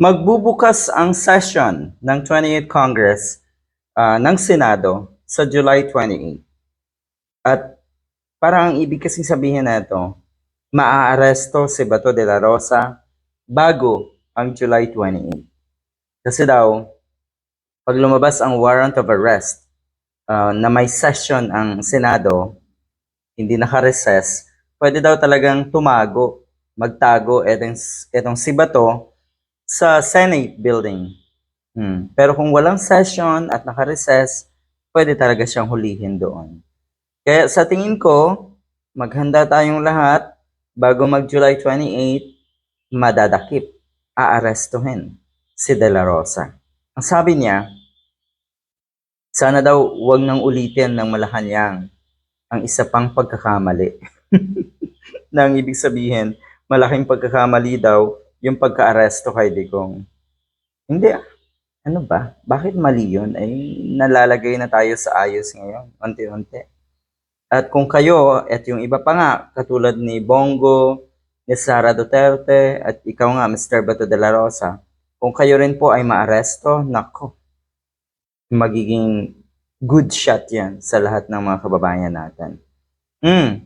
Magbubukas ang session ng 28th Congress ah, ng Senado sa July 28. At parang ang ibig kasing sabihin na ito, maaaresto si Bato de la Rosa bago ang July 28. Kasi daw, pag lumabas ang warrant of arrest ah, na may session ang Senado, hindi naka-recess, pwede daw talagang tumago, magtago etong, etong si Bato sa Senate building. Hmm. Pero kung walang session at naka-recess, pwede talaga siyang hulihin doon. Kaya sa tingin ko, maghanda tayong lahat bago mag-July 28, madadakip, aarestuhin si De La Rosa. Ang sabi niya, sana daw wag nang ulitin ng Malacanang ang isa pang pagkakamali. na ang ibig sabihin, malaking pagkakamali daw yung pagka-aresto kay Digong. Hindi ah. Ano ba? Bakit mali yun? Ay, nalalagay na tayo sa ayos ngayon, unti-unti. At kung kayo, at yung iba pa nga, katulad ni Bongo, ni Sara Duterte, at ikaw nga, Mr. Bato de la Rosa, kung kayo rin po ay maaresto, nako, magiging good shot yan sa lahat ng mga kababayan natin. Hmm.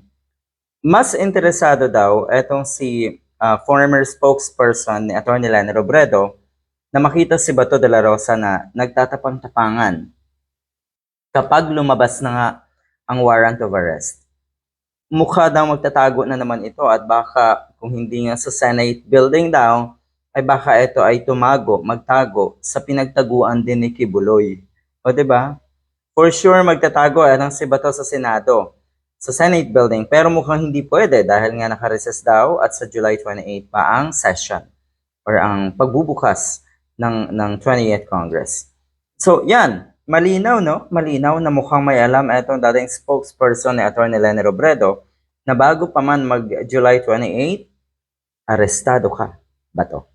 Mas interesado daw etong si ah, former spokesperson ni Atty. Lani Robredo na makita si Bato de la Rosa na nagtatapang-tapangan kapag lumabas na nga ang warrant of arrest. Mukha daw magtatago na naman ito at baka kung hindi nga sa Senate building daw, ay baka ito ay tumago, magtago sa pinagtaguan din ni Kibuloy. O ba? For sure magtatago ang si Bato sa Senado, sa Senate building, pero mukhang hindi pwede dahil nga naka-recess daw at sa July 28 pa ang session or ang pagbubukas ng ng 28th Congress. So, yan, malinaw no? Malinaw na mukhang may alam itong dating spokesperson ni Atty. Lene Robredo na bago pa man mag July 28, arestado ka, Bato.